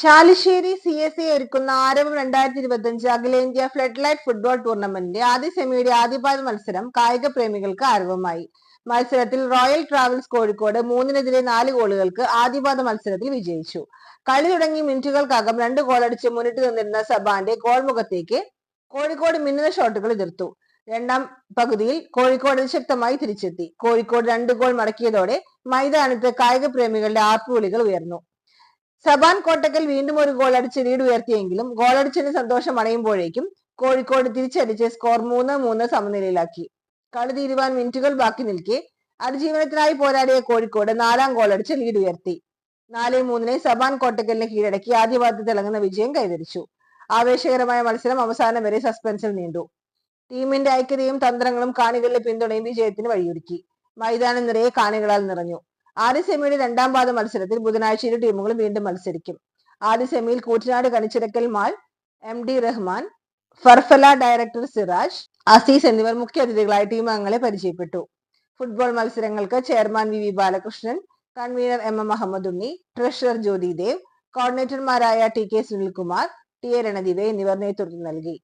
Chalissery C S A ഒരുക്കുന്ന ആരവം രണ്ടായിരത്തി ഇരുപത്തിയഞ്ച് അഖിലേന്ത്യാ ഫ്ലഡ് ലൈറ്റ് ഫുട്ബോൾ ടൂർണമെന്റിന്റെ ആദ്യ സെമിയുടെ ആദ്യപാദ മത്സരം കായിക പ്രേമികൾക്ക് ആരവമായി മത്സരത്തിൽ റോയൽ ട്രാവൽസ് കോഴിക്കോട് മൂന്നിനെതിരെ നാല് ഗോളുകൾക്ക് ആദ്യപാദ മത്സരത്തിൽ വിജയിച്ചു. കളി തുടങ്ങി മിനിറ്റുകൾക്കകം രണ്ട് ഗോളടിച്ച് മുന്നിട്ട് നിന്നിരുന്ന സബാന്റെ ഗോൾ മുഖത്തേക്ക് കോഴിക്കോട് മിന്നുന്ന ഷോട്ടുകൾ എതിർത്തു. രണ്ടാം പകുതിയിൽ കോഴിക്കോട് ശക്തമായി തിരിച്ചെത്തി. കോഴിക്കോട് രണ്ട് ഗോൾ മടക്കിയതോടെ മൈതാനത്ത് കായിക പ്രേമികളുടെ ആർപ്പുവിളികൾ ഉയർന്നു. സബാൻ കോട്ടക്കൽ വീണ്ടും ഒരു ഗോൾ അടിച്ച് ലീഡ് ഉയർത്തിയെങ്കിലും ഗോളടിച്ചതിന് സന്തോഷം അണയുമ്പോഴേക്കും കോഴിക്കോട് തിരിച്ചടിച്ച് സ്കോർ മൂന്ന് മൂന്ന് സമനിലയിലാക്കി. കളി തീരുവാൻ മിനിറ്റുകൾ ബാക്കി നിൽക്കെ അതിജീവനത്തിനായി പോരാടിയ കോഴിക്കോട് നാലാം ഗോളടിച്ച് ലീഡ് ഉയർത്തി. നാല് മൂന്നിനെ സബാൻ കോട്ടക്കലിനെ കീഴടക്കി ആദ്യപാദത്തിൽ തിളങ്ങുന്ന വിജയം കൈവരിച്ചു. ആവേശകരമായ മത്സരം അവസാനം വരെ സസ്പെൻസിൽ നീണ്ടു. ടീമിന്റെ ഐക്യതയും തന്ത്രങ്ങളും കാണികളുടെ പിന്തുണയും വിജയത്തിന് വഴിയൊരുക്കി. മൈതാനം നിറയെ കാണികളാൽ നിറഞ്ഞു. ആദ്യ സെമിയുടെ രണ്ടാം പാദ മത്സരത്തിൽ ബുധനാഴ്ച ഇരു ടീമുകളും വീണ്ടും മത്സരിക്കും. ആദ്യ സെമിയിൽ Koottanad Kanichirakkal mall M D Rahman Farfala director Siraj Azeez എന്നിവർ മുഖ്യ അതിഥികളായി ടീം അംഗങ്ങളെ പരിചയപ്പെട്ടു. ഫുട്ബോൾ മത്സരങ്ങൾക്ക് chairman V V Balakrishnan convener M M Muhammad Unni treasurer Jyothi Dev കോർഡിനേറ്റർമാരായ T K Sunilkumar T A Ranadive എന്നിവർ നേതൃത്വം നൽകി.